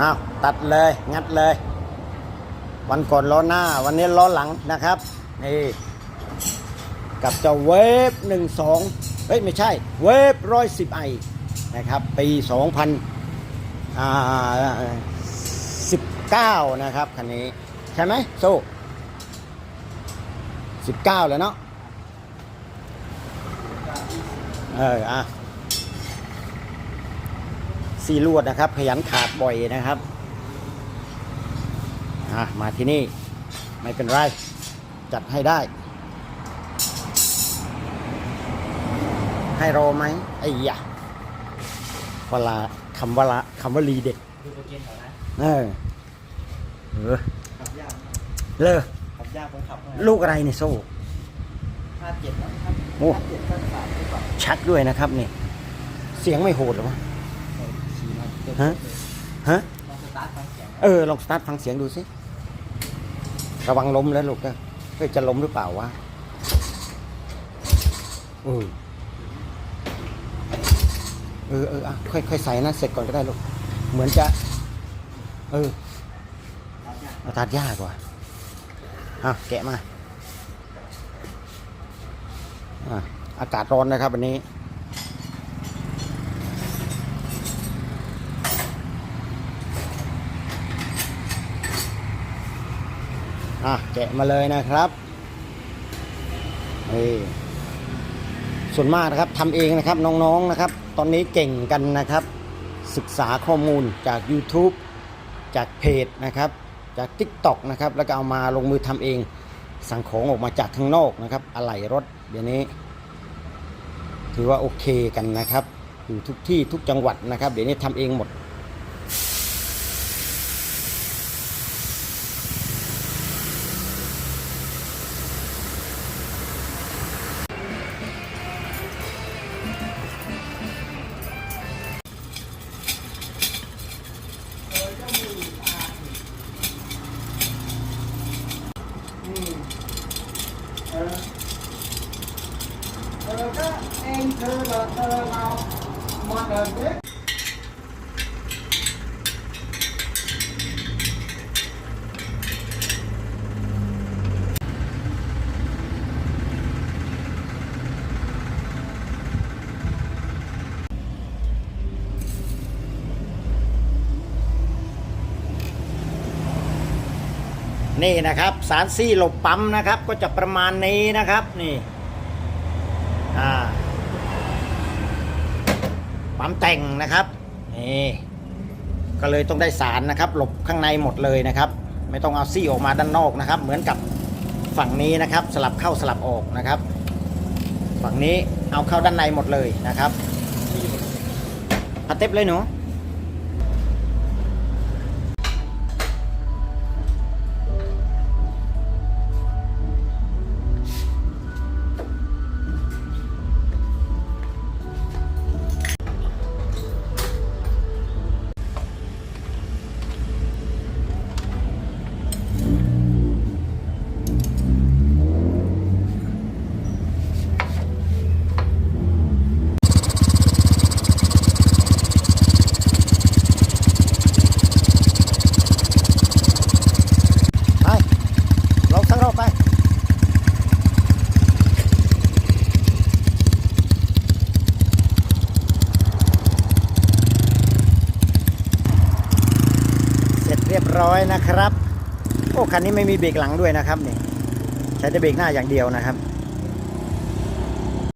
อ้าวตัดเลยงัดเลย วันก่อนล้อหน้า วันนี้ล้อหลังนะครับนี่กับเจ้าเวฟหนึ่งสองเฮ้ยไม่ใช่ เวฟร้อยสิบไอนะครับ ปีสองพันสิบเก้านะครับคันนี้ ใช่ไหมโซ่สิบเก้าแล้วเนาะเอออะ ซีลวดนะครับ ขยันขาดบ่อยนะครับอะมาที่นี่ไม่เป็นไร จัดให้ได้ ให้รอไหมไอ้ยะเวลาคำว่าละคำว่าลีเด็ดดูโปรเจนต์เขานะเออเออขับยากเลอขับยากผมขับลูกอะไรเนี่ยโซ่ห้าเจ็ดนะครับโอ้ห้าเจ็ดห้าสามหรือเปล่าชัดด้วยนะครับนี่ เสียงไม่โหดหรอวะขี่มาเต็ม ฮะฮะเออลองสตาร์ทฟังเสียงดูสิระวังล้มแล้วลูกก็เฮ้ยจะล้มหรือเปล่าวะเออเออเออค่อยค่อยใส่นะเสร็จก่อนก็ได้ลูกเหมือนจะ เออเอาตัดยากกว่าอะแกะมาอะอากาศร้อนนะครับวันนี้ อะแกะมาเลยนะครับนี่ส่วนมากนะครับทำเองนะครับน้องๆนะครับ ตอนนี้เก่งกันนะครับ ศึกษาข้อมูลจาก YouTube จากเพจนะครับ จาก TikTok นะครับ แล้วก็เอามาลงมือทำเอง สั่งของออกมาจากข้างนอกนะครับ อะไหล่รถเดี๋ยวนี้ ถือว่าโอเคกันนะครับ อยู่ทุกที่ทุกจังหวัดนะครับ เดี๋ยวนี้ทำเองหมด เออเออก็เองเธอเราเธอเรามาเดิ นเด็กนี่นะครับ สารซี่หลบปั๊มนะครับ ก็จะประมาณนี้นะครับนี่อ่าปั๊มแต่งนะครับนี่ก็เลยต้องได้สารนะครับ หลบข้างในหมดเลยนะครับ ไม่ต้องเอาซี่ออกมาด้านนอกนะครับ เหมือนกับฝั่งนี้นะครับ สลับเข้าสลับออกนะครับ ฝั่งนี้เอาเข้าด้านในหมดเลยนะครับเอาเต็บเลยหนู ร้อยนะครับ โอ้คันนี้ไม่มีเบรกหลังด้วยนะครับนี่ใช้แต่เบรกหน้าอย่างเดียวนะครับ